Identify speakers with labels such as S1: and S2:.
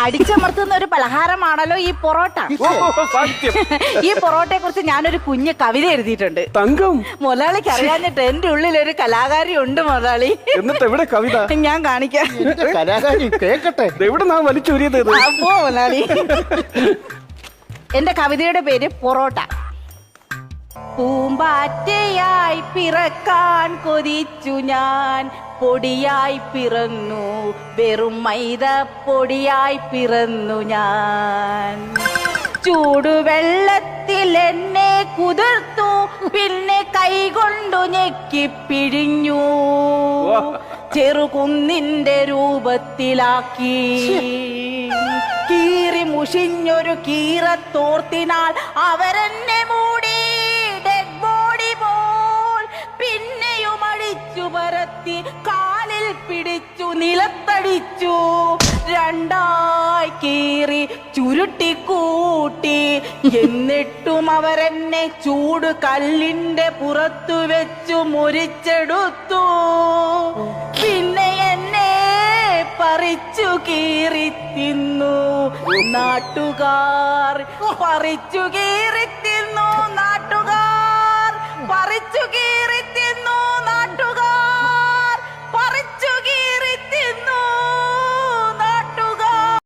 S1: അടിച്ചമർത്തുന്ന ഒരു പലഹാരമാണല്ലോ ഈ പൊറോട്ട.
S2: സത്യം.
S1: ഈ പൊറോട്ടയെ കുറിച്ച് ഞാനൊരു കുഞ്ഞ് കവിത എഴുതിയിട്ടുണ്ട്.
S2: തങ്കം.
S1: മുതലാളിക്ക് അറിയാഞ്ഞിട്ട് എന്റെ ഉള്ളിൽ ഒരു കലാകാരി ഉണ്ട് മുതലാളി.
S2: എന്നിട്ട് എവിടെ കവിത?
S1: ഞാൻ കാണിക്കാം.
S3: കലാകാരി കേക്കട്ടെ.
S2: എവിടെ നാ വലിച്ചൂരിയത് ഇത്?
S1: അപ്പോ മുതലാളി. എന്റെ കവിതയുടെ പേര് പൊറോട്ട. പൂമ്പാറ്റയായി പിറക്കാൻ കൊതിച്ചു ഞാൻ. പൊടിയായി പിറന്നു. വെറും മൈദ പൊടിയായി പിറന്നു ഞാൻ. ചൂടുവെള്ളത്തിൽ എന്നെ കുതിർത്തു. പിന്നെ കൈകൊണ്ടു ഞെക്കി പിഴിഞ്ഞു. ചെറുകുന്നിന്റെ രൂപത്തിലാക്കി. കീറി മുഷിഞ്ഞൊരു കീറത്തോർത്തിനാൽ അവരെന്നെ മൂടി പരത്തി കാലിൽ പിടിച്ചു നിലത്തടിച്ചു. രണ്ടായി കീറി ചുരുട്ടിക്കൂട്ടി എന്നിട്ടും അവരെന്നെ ചൂട് കല്ലിന്റെ പുറത്തു വെച്ചു മുരിച്ചെടുത്തു. പിന്നെ എന്നെ പറിച്ചു കീറി തിന്നു. നാട്ടുകാർ പറിച്ചു കീറി